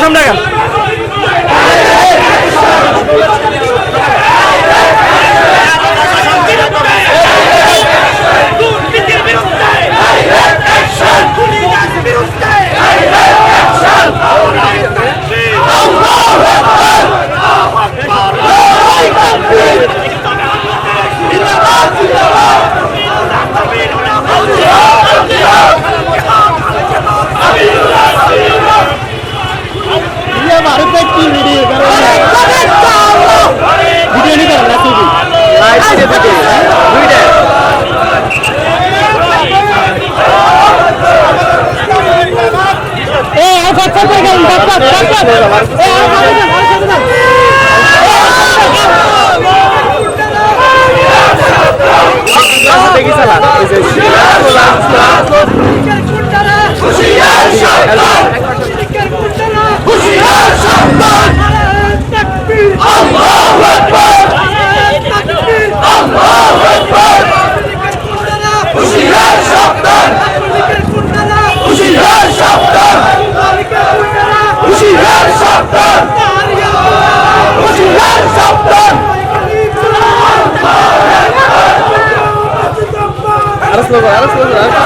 সামনে গেল Slow, ela slow, ela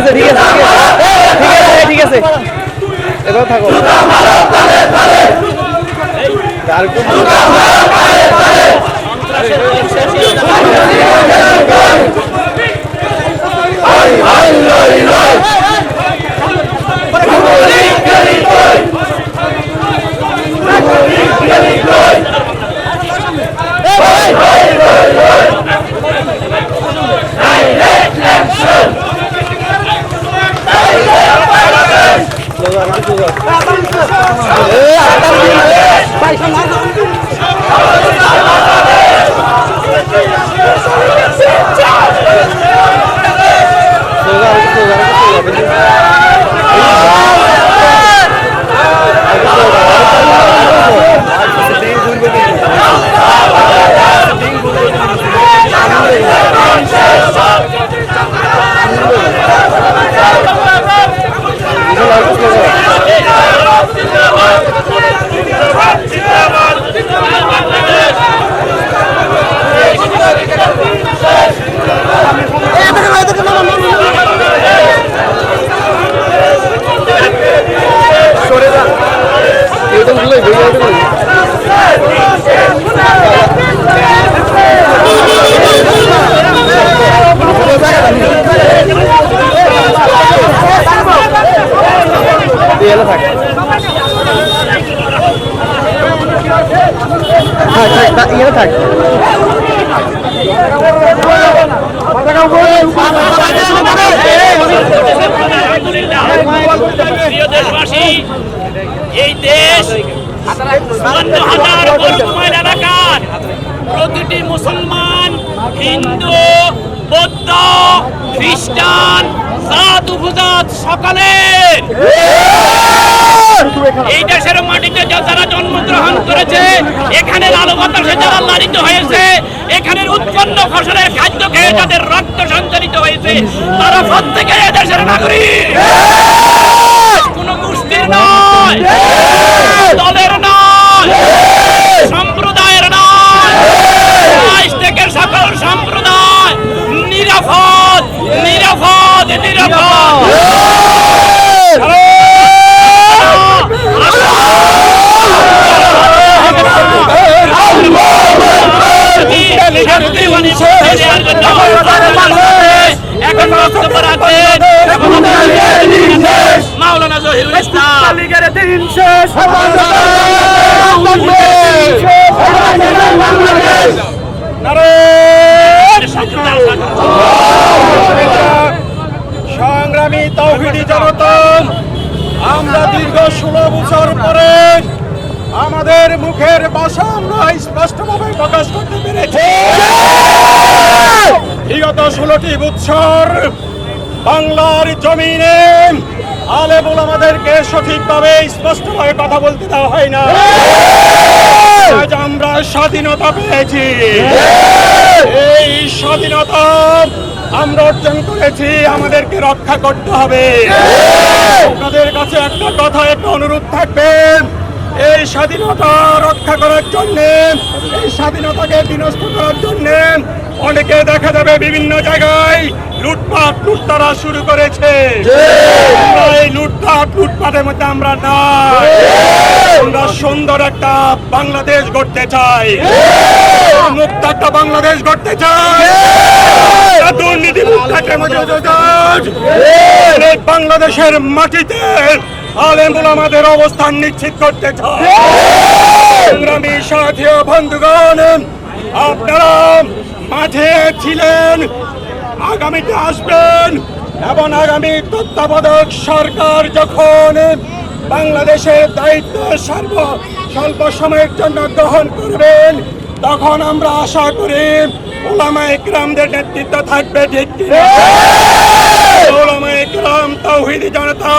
আছে ঠিক আছে ঠিক আছে। ঠিক আছে এবার থাকো। Ay, ay, ay, ay. সরে যান এরকম বিয়েলে থাকে। এই দেশ এলাকার। প্রতিটি মুসলমান হিন্দু, বৌদ্ধ, খ্রিস্টান, সাধু উপজাত সকলের এই দেশের মাটিতে যারা জন্মগ্রহণ করেছে, এখানে আলো বাতাসে যারা লালিত হয়েছে, এখানের উৎপন্ন ফসলের খাদ্য খেয়ে যাদের রক্ত সঞ্চালিত হয়েছে, তারা প্রত্যেকে দেশের নাগরিক। কোন গোষ্ঠীর নয় দলের নয়। সকল সম্প্রদায় নিরাপদ নিরাপদ নিরাপদ এখন বক্তব্য রাখবেন মাওলানা জহিরুল ইসলাম সংগ্রামী তৌহিদি জনতা, আমরা দীর্ঘ ষোলো বছর পরে আমাদের মুখের ভাষা আমরা স্পষ্টভাবে প্রকাশ করতে পেরেছি। বিগত ষোলোটি বছর বাংলার জমিনে আলেমুল আমাদেরকে সঠিকভাবে, স্পষ্টভাবে কথা বলতে দেওয়া হয় না। আজ আমরা স্বাধীনতা পেয়েছি। এই স্বাধীনতা আমরা অর্জন করেছি আমাদেরকে রক্ষা করতে হবে। আপনাদের কাছে একটা কথা একটা অনুরোধ থাকবে। এই স্বাধীনতা রক্ষা করার জন্য এই স্বাধীনতাকে বিনষ্ট করার জন্য অনেকে দেখা যাবে বিভিন্ন জায়গায় লুটপাট লুটতারা শুরু করেছে। আমরা এই লুটপাট লুটপাটের মধ্যে আমরা না আমরা সুন্দর একটা বাংলাদেশ গড়তে চাই। মুক্ত একটা বাংলাদেশ গড়তে চাই। দুর্নীতি মুক্ত একটা বাংলাদেশ। বাংলাদেশের মাটিতে আলেমুল আমাদের অবস্থান নিশ্চিত করতে চাই সংগ্রামী সাথী বন্ধুগণ আপনারা মাঠে ছিলেন আগামীতে আসবেন এবং আগামী তত্ত্বাবধায়ক সরকার যখন বাংলাদেশের দায়িত্ব সর্ব স্বল্প সময়ের জন্য গ্রহণ করবেন তখন আমরা আশা করি ওলামা ইকরামদের নেতৃত্ব থাকবে ঠিক? ওলামা ইকরাম তৌহিদি জনতা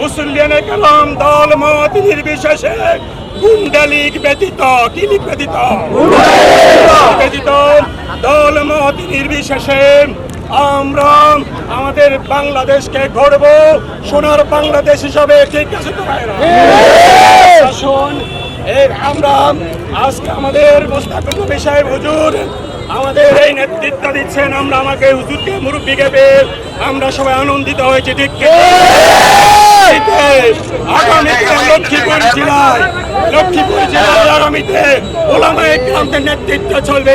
মুসলিম কালাম দল মত নির্বিশেষে কুণ্ডলিক ব্যতীত, কি লিখ ব্যতীত? ব্যতীত, দল মত নির্বিশেষে আমরা আমাদের বাংলাদেশকে গড়ব, সোনার বাংলাদেশ হিসাবে, ঠিক আছে তো এই আমরা আজকে আমাদের মোস্তাকুল নবী সাহেব হুজুর আমাদের এই নেতৃত্ব দিচ্ছেন, আমরা আমাকে হুজুরকে মুরব্বীকে পেয়ে আমরা সবাই আনন্দিত হয়েছি, ঠিক কি? আগামীতে লক্ষ্মীপুর জেলায় লক্ষ্মীপুর জেলায় আগামীতে ওলামায় গ্রামদের নেতৃত্ব চলবে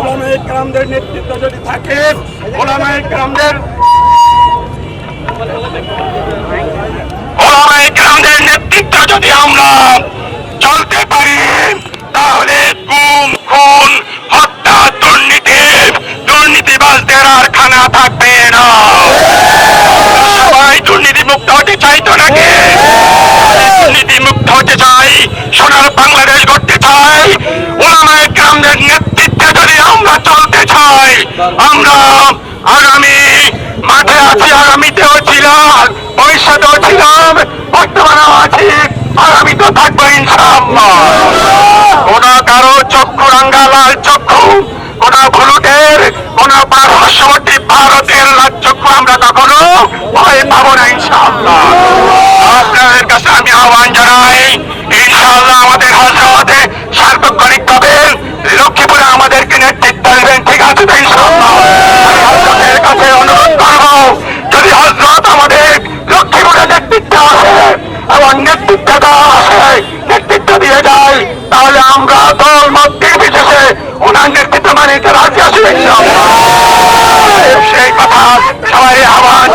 ওলামায়ে গ্রামদের নেতৃত্ব যদি থাকে ওলামায় গ্রামদের থাকব ইনশাআল্লাহ। কারও চক্ষু রাঙ্গা চক্ষু, কোন ভুলুটের কোন পার্শ্ববর্তী ভারতের লাল চক্ষু আমরা কখনো ভয় পাবো না ইনশাআল্লাহ। আপনাদের কাছে আমি আহ্বান জানাই, ইনশাআল্লাহ আমাদের হজরতে সার্বক্ষণিক ভাবে লক্ষ্মীপুরে আমাদেরকে নেতৃত্ব দেবেন, ঠিক আছে তো ইনশাআল্লাহ? আমি কাছে অনুরোধ করব, যদি হজরত আমাদের লক্ষ্মীপুরে নেতৃত্ব আসে এবং নেতৃত্ব দেওয়া আসে নেতৃত্ব দিয়ে যায় তাহলে আমরা দল মত নির্বিশেষে ওনার নেতৃত্ব মানে নিতে রাজি আছি ইনশাআল্লাহ। সেই কথা সবাই আহ্বান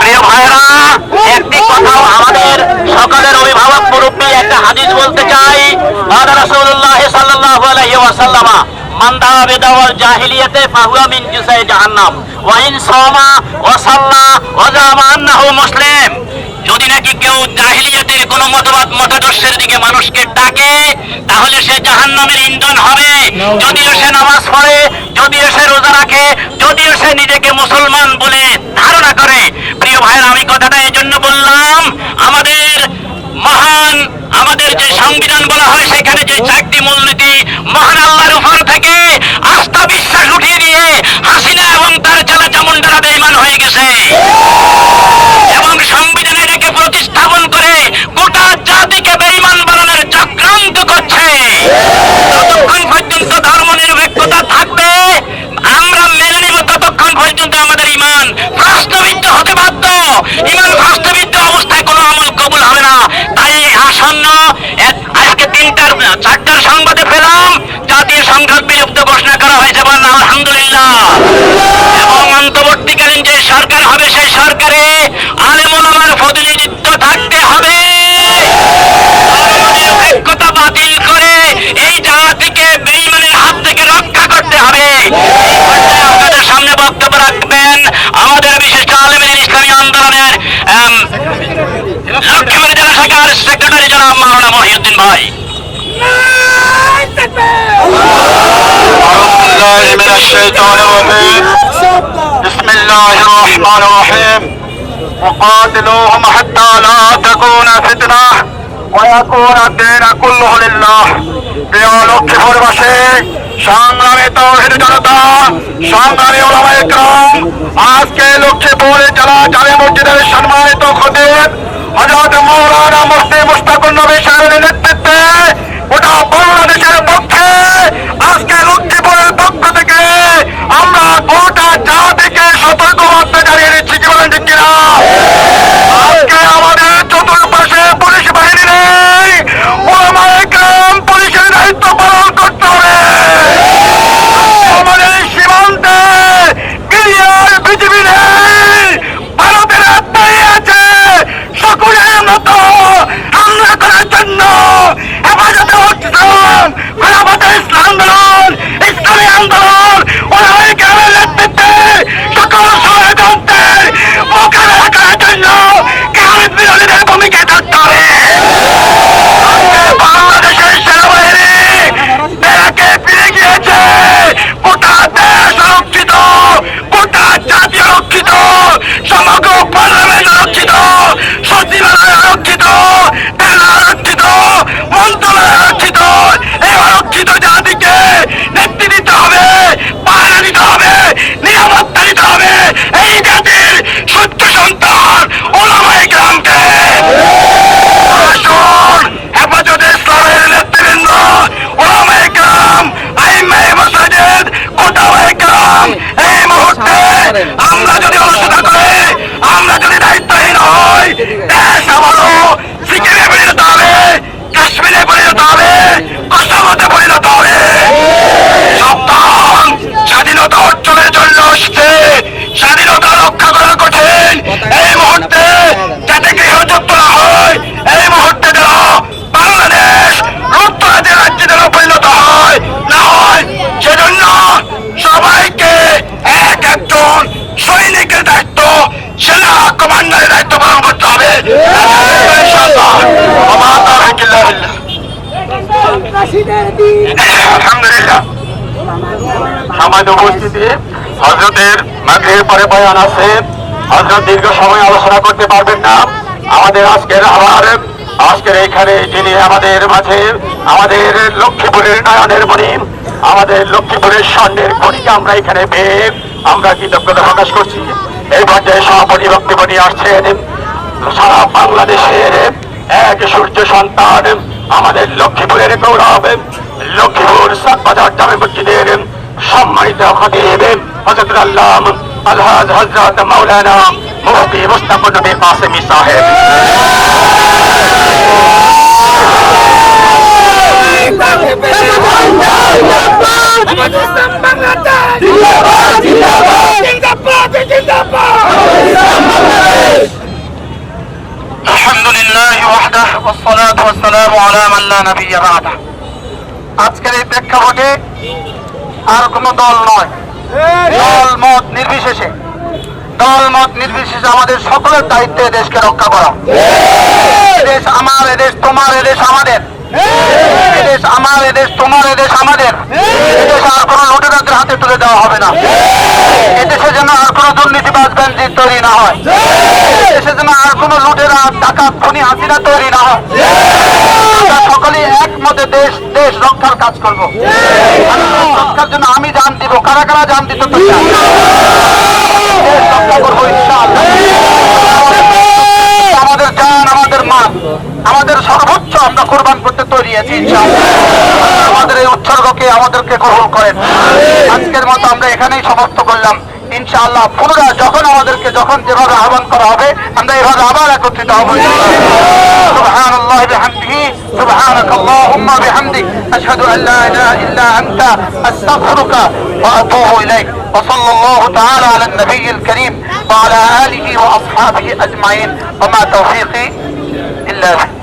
প্রিয় ভাইরা একটি কথা আমাদের সকলের অভিভাবক মুরব্বী একটা হাদিস বলতে চাই যদি নাকি কেউ জাহিলিয়াতের কোনো মতবাদ মতাদর্শের দিকে মানুষকে ডাকে, তাহলে সে জাহান্নামের ইন্ধন হবে। যদিও সে নামাজ পড়ে, যদিও সে রোজা রাখে, যদিও সে নিজেকে মুসলমান বলে ধারণা করে। প্রিয় ভাইয়ের, আমি কথাটা এই জন্য বললাম, আমাদের মহান আমাদের যে সংবিধান বলা হয়, সেখানে যে চারটি মূলনীতি মহান আল্লাহর উপর থেকে আস্থা, বিশ্বাস উঠিয়ে দিয়ে হাসিনা এবং তার চালা চামুন্ডারা বেইমান হয়ে গেছে এবং সংবিধানে এটাকে প্রতিস্থাপন করে গোটা জাতিকে বেইমান বানানোর চক্রান্ত করছে যতক্ষণ পর্যন্ত ধর্ম নিরপেক্ষতা থাকবে আমরা মেনে নিব ততক্ষণ পর্যন্ত আমাদের ইমান ভ্রষ্টবিদ্ধ হতে বাধ্য ইমান ভ্রষ্টবিদ্ধ অবস্থায় কোনো আমল কবুল হবে না তাই এই আসন্ন এক- আজকে তিনটার চারটার সংবাদে পেলাম জাতীয় সংসদ বিলুপ্ত ঘোষণা করা হয়েছে বলেন আলহামদুলিল্লাহ এবং অন্তর্বর্তীকালীন যে সরকার হবে সেই সরকারে আলেমুলামার প্রতিনিধিত্ব থাকতে হবে ধর্মনিরপেক্ষতা বাতিল করে এই জাতিকে বেইমানের হাত থেকে রক্ষা করতে হবে এই পর্যায়ে আপনাদের সামনে বক্তব্য রাখবেন আমাদের বিশিষ্ট আলেমের ইসলামী আন্দোলনের আম, লক্ষ্মীপুর জেলা শাখার সেক্রেটারি জনাব মাওলানা মহিউদ্দিন ভাই أعوذ بالله من الشيطان الرجيم بسم الله الرحمن الرحيم وقاتلوهم حتى لا تكون فتنة ويكون الدين كله لله প্রিয় লক্ষ্মীপুরবাসী সংগ্রামী তৌহিদ জনতা সংগ্রামী ওলামা ইকরাম আজকে লক্ষ্মীপুর জেলা জামে মসজিদের সম্মানিত খতিব হযরত মাওলানা মুফতি সমাজ উপস্থিতি। হজরতের মাঠের পরে বয়ান আছে হজরত দীর্ঘ সময় আলোচনা করতে পারবেন না। আমাদের আজকের আবার, আজকের এখানে যিনি আমাদের মাঝে, আমাদের লক্ষ্মীপুরের নয়নের মণি, আমাদের লক্ষ্মীপুরের স্বর্ণের খনিকে আমরা এখানে পেয়ে আমরা কৃতজ্ঞতা প্রকাশ করছি। এই পর্যায়ে সভাপতি বক্তব্য নিয়ে আসছেন সারা বাংলাদেশের এক সূর্য সন্তান, আমাদের লক্ষ্মীপুরের গৌরব, লক্ষ্মীপুর সাতবাজার জামে মসজিদের সম্মানিত খতিব হজরত আল্লাহ আলহাজ হজরত মাওলানা মুফতি মুস্তাফা নবী কাসেমি সাহেব আলহামদুলিল্লাহ ওয়াহদাহ والصلاة والسلام على من لا نبي بعده আজকের এই প্রেক্ষাপটে আর কোনো দল নয়। দল মত নির্বিশেষে। দল মত নির্বিশেষে আমাদের সকলের দায়িত্বে দেশকে রক্ষা করা। দেশ আমার এদেশ তোমার এদেশ আমাদের। এদেশ আমার এদেশ তোমার এদেশ আমাদের। এদেশ আর কোনো লুটেরাদের হাতে তুলে দেওয়া হবে না। এদেশে যেন আর কোনো দুর্নীতিবাজ ব্যান্ডি তৈরি না হয়। এদেশে যেন আর কোনো লুটেরা টাকা খনি হাসিনা তৈরি না হয়। আমরা একমতে দেশ দেশ রক্ষার কাজ করব। রক্ষার জন্য আমি জান দিব কারা কারা জান দিত তো? রক্ষা করব আমাদের জান আমাদের মা আমাদের সর্বোচ্চ কোরবান করতে তৈরি আছি ইনশাআল্লাহ। আল্লাহ আমাদের এই উৎসর্গকে আমাদেরকে গ্রহণ করেন আজকের মতো আমরা এখানেই সমাপ্ত করলাম ইনশাআল্লাহ পুনরায় যখন আমাদেরকে যখন যেভাবে আহ্বান করা হবে আমরা এভাবে আবার একত্রিত হব سبحان الله بحمده سبحانك اللهم بحمدك أشهد أن لا إله إلا أنت أستغفرك وأتوب إليك وصلى الله تعالى على النبي الكريم وعلى آله وأصحابه أجمعين وما توفيقي إلا بالله